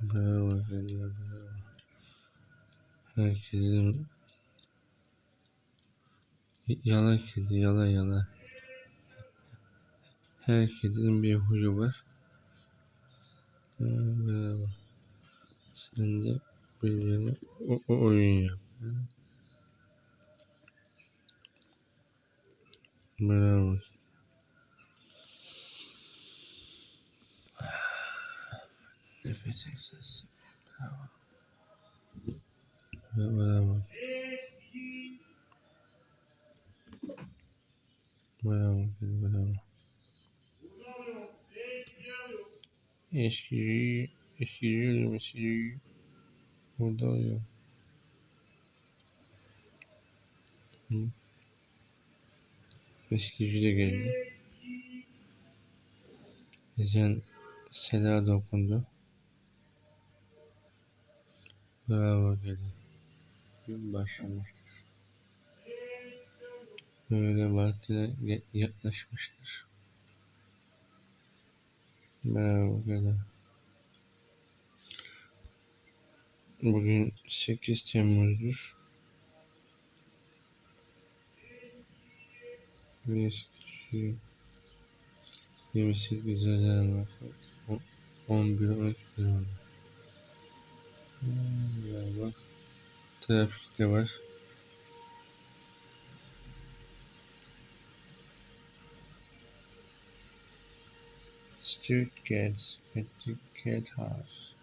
Kedi bravo. Herkesin yala kedi yala yala. Her kedinin bir huyu var. Ha, Bravo. Sen de birbirine o, oyun yap. Bravo. Nefes egzersizi. Bravo. Bravo. Bravo. Bravo. Bravo. Eski, eski yürümesi. Burada oluyor. Eskici de geldi. Ezen Seda dokundu. Bravo geldi. Gün başlamıştır. Böyle vaktine yaklaşmıştır. Bravo geldi. Bugün 8 Temmuz'dur. Eski 28 Haziran var. 11 12 oldu. Hmm, bak. Trafik de var. At the Cat House.